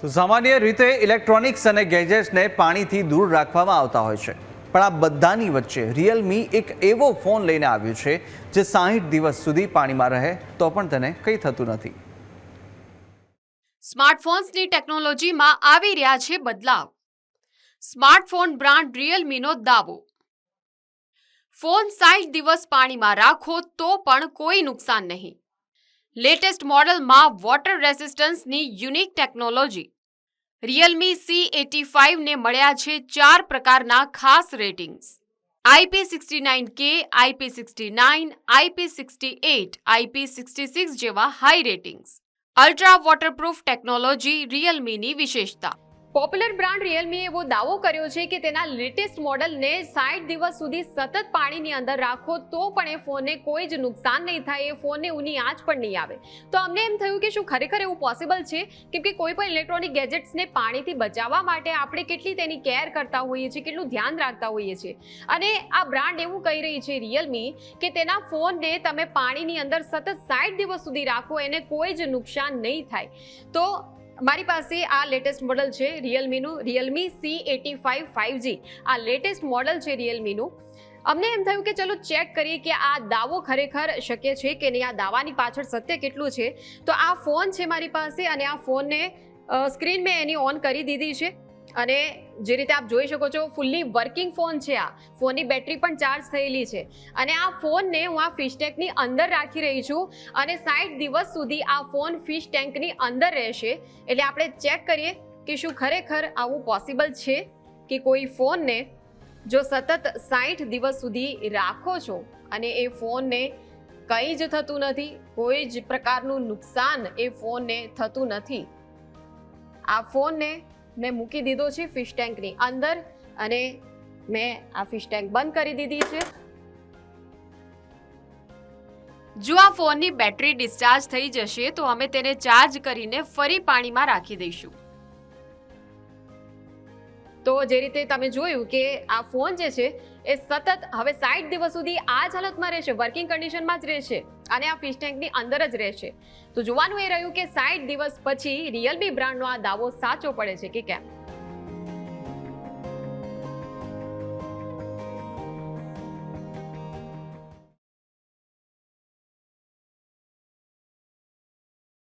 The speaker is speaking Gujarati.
તો સામાન્ય રીતે ઇલેક્ટ્રોનિક્સ અને ગેજેટ્સને પાણીથી દૂર રાખવામાં આવતા હોય છે. પણ આ બધાની વચ્ચે રિયલમી એક એવો ફોન લઈને આવ્યું છે, જે સાહીઠ દિવસ સુધી પાણીમાં રહે, તો પણ તેને કંઈ થતું નથી. સ્માર્ટફોન્સની ટેકનોલોજીમાં આવી રહ્યા છે બદલાવ. સ્માર્ટફોન બ્રાન્ડ રિયલમીનો દાવો. ફોન સાઠ દિવસ પાણીમાં રાખો તો પણ કોઈ નુકસાન નહીં. લેટેસ્ટ મોડલમાં water રેસિસ્ટન્સની unique technology. Realme C eighty ફાઇવને મળ્યા છે ચાર પ્રકારના ખાસ રેટિંગ્સ. આઈપી સિક્સટી નાઇન કે IP sixty nine IP sixty eight IP sixty six જેવા high ratings ultra waterproof technology રિયલમીની વિશેષતા. પોપ્યુલર બ્રાન્ડ રિયલમીએ એવો દાવો કર્યો છે કે તેના લેટેસ્ટ મોડલને સાઠ દિવસ સુધી સતત પાણીની અંદર રાખો તો પણ એ ફોનને કોઈ જ નુકસાન નહીં થાય, એ ફોનને ઊની આંચ પણ નહીં આવે. તો અમને એમ થયું કે શું ખરેખર એવું પોસિબલ છે? કેમ કે કોઈ પણ ઇલેક્ટ્રોનિક ગેજેટ્સને પાણીથી બચાવવા માટે આપણે કેટલી તેની કેર કરતા હોઈએ છીએ, કેટલું ધ્યાન રાખતા હોઈએ છીએ. અને આ બ્રાન્ડ એવું કહી રહી છે રિયલમી કે તેના ફોનને તમે પાણીની અંદર સતત સાઠ દિવસ સુધી રાખો, એને કોઈ જ નુકસાન નહીં થાય. તો મારી પાસે આ લેટેસ્ટ મોડલ છે રિયલમીનું Realme C eighty five five G આ લેટેસ્ટ મોડલ છે રિયલમીનું અમને એમ થયું કે ચલો ચેક કરીએ કે આ દાવો ખરેખર શક્ય છે કે નહીં? આ દાવાની પાછળ સત્ય કેટલું છે? તો આ ફોન છે મારી પાસે અને આ ફોનને સ્ક્રીન મેં એની ઓન કરી દીધી છે. અને જે રીતે આપ જોઈ શકો છો ફૂલ્લી વર્કિંગ ફોન છે આ. ફોનની બેટરી પણ ચાર્જ થયેલી છે. અને આ ફોનને હું આ ફિશ ટેન્કની અંદર રાખી રહી છું અને સાઠ દિવસ સુધી આ ફોન ફિશ ટેન્કની અંદર રહેશે. એટલે આપણે ચેક કરીએ કે શું ખરેખર આવું પોસિબલ છે કે કોઈ ફોનને જો સતત સાઠ દિવસ સુધી રાખો છો અને એ ફોનને કંઈ જ થતું નથી, કોઈ જ પ્રકારનું નુકસાન એ ફોનને થતું નથી. આ ફોનને મેં મૂકી દીધો છે ફિશ ટેન્કની અંદર અને મેં આ ફિશ ટેન્ક બંધ કરી દીધી છે. જો આ ફોનની બેટરી ડિસ્ચાર્જ થઈ જશે તો અમે તેને ચાર્જ કરીને ફરી પાણીમાં રાખી દઈશું. તો જે રીતે તમે જોયું કે આ ફોન જે છે, એ સતત હવે સાઠ દિવસ સુધી આ જ હાલતમાં રહેશે વર્કિંગ કન્ડિશનમાં જ રહેશે અને આ ફિશ ટેન્કની અંદર જ રહેશે. તો જોવાનું એ રહ્યું કે સાઠ દિવસ પછી રિયલમી બ્રાન્ડનો આ દાવો સાચો પડે છે કે કેમ?